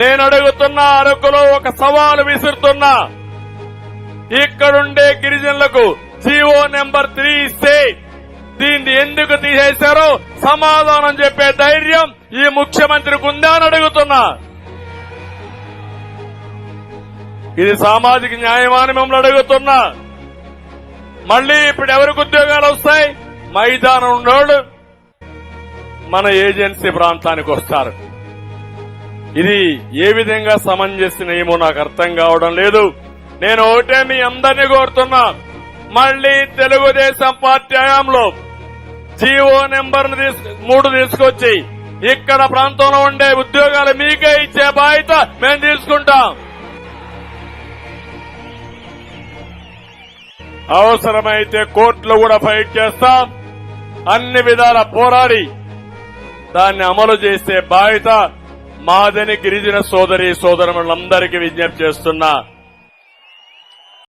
నేను అడుగుతున్నా అరకులో ఒక సవాలు విసురుతున్నా. ఇక్కడుండే గిరిజనులకు జీవో నెంబర్ త్రీ ఇస్తే దీన్ని ఎందుకు తీసేశారో సమాధానం చెప్పే ధైర్యం ఈ ముఖ్యమంత్రికి ఉందా అని అడుగుతున్నా. ఇది సామాజిక న్యాయమాని మిమ్మల్ని అడుగుతున్నా. మళ్ళీ ఇప్పుడు ఎవరికి ఉద్యోగాలు వస్తాయి? మైదానం ఉన్నోళ్ళు మన ఏజెన్సీ ప్రాంతానికి వస్తారు. ఇది ఏ విధంగా సమంజసమేమో నాకు అర్థం కావడం లేదు. నేను ఒకటే మీ అందరినీ కోరుతున్నా. మళ్ళీ తెలుగుదేశం పార్టీ హయాంలో జీవో నెంబర్ మూడు తీసుకొచ్చి ఇక్కడ ప్రాంతంలో ఉండే ఉద్యోగాలు మీకే ఇచ్చే బాధ్యత మేము తీసుకుంటాం. అవసరమైతే కోర్టులో కూడా ఫైట్ చేస్తాం. అన్ని విధాల పోరాడి దాన్ని అమలు చేసే బాధ్యత మాదని గిరిజన సోదరి సోదరులందరికీ విజ్ఞప్తి చేస్తున్నా.